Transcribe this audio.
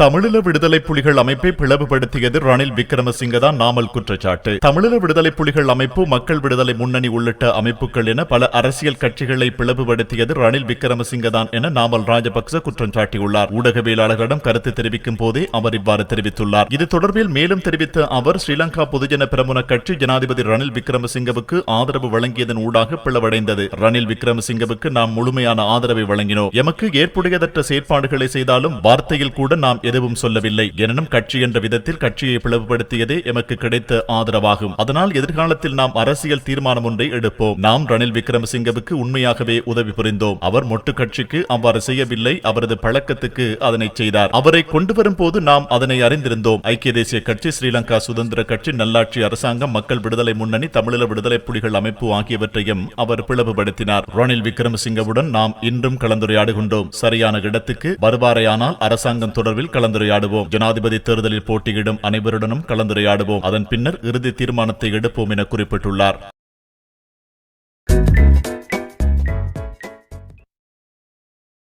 தமிழீழ விடுதலை புலிகள் அமைப்பை பிளவுபடுத்தியது ரணில் விக்ரமசிங்க தான் நாமல் குற்றச்சாட்டு. தமிழீழ விடுதலை புலிகள் அமைப்பு மக்கள் விடுதலை முன்னணி உள்ளிட்ட அமைப்புகள் என பல அரசியல் கட்சிகளை பிளவுபடுத்தியது ரணில் விக்ரமசிங்க தான் என நாமல் ராஜபக்ச குற்றம் சாட்டியுள்ளார். ஊடகவியலாளர்களிடம் கருத்து தெரிவிக்கும் போதே அவர் இவ்வாறு தெரிவித்துள்ளார். இது தொடர்பில் மேலும் தெரிவித்த அவர் ஸ்ரீலங்கா பொதுஜன பிரமுன கட்சி ஜனாதிபதி ரணில் விக்ரமசிங்கவுக்கு ஆதரவு வழங்கியதன் ஊடாக பிளவடைந்தது. ரணில் விக்ரமசிங்கவுக்கு நாம் முழுமையான ஆதரவை வழங்கினோம். எமக்கு ஏற்புடையதற்ற செயற்பாடுகளை செய்தாலும் வார்த்தையில் கூட நாம் எதுவும் சொல்லவில்லை. எனினும் கட்சி என்ற விதத்தில் கட்சியை பிளவுபடுத்தியதே எமக்கு கிடைத்த ஆதரவாகும். அதனால் எதிர்காலத்தில் நாம் அரசியல் தீர்மானம் ஒன்றை எடுப்போம். நாம் ரணில் விக்ரமசிங்கவுக்கு உண்மையாகவே உதவி புரிந்தோம். அவர் மொட்டு கட்சிக்கு அவ்வாறு செய்யவில்லை. அவரது பழக்கத்துக்கு அதனை செய்தார். அவரை கொண்டு வரும் போது நாம் அதனை அறிந்திருந்தோம். ஐக்கிய தேசிய கட்சி ஸ்ரீலங்கா சுதந்திர கட்சி நல்லாட்சி அரசாங்கம் மக்கள் விடுதலை முன்னணி தமிழீழ விடுதலை புலிகள் அமைப்பு ஆகியவற்றையும் அவர் பிளவுபடுத்தினார். ரணில் விக்ரமசிங்கவுடன் நாம் இன்றும் கலந்துரையாடுகின்றோம். சரியான இடத்துக்கு வருவாரையானால் அரசாங்கம் தொடர்பில் கலந்துரையாடுவோம். ஜனாதிபதி தேர்தலில் போட்டியிடும் அனைவருடனும் கலந்துரையாடுவோம். அதன் பின்னர் இறுதி தீர்மானத்தை எடுப்போம் என குறிப்பிட்டுள்ளார்.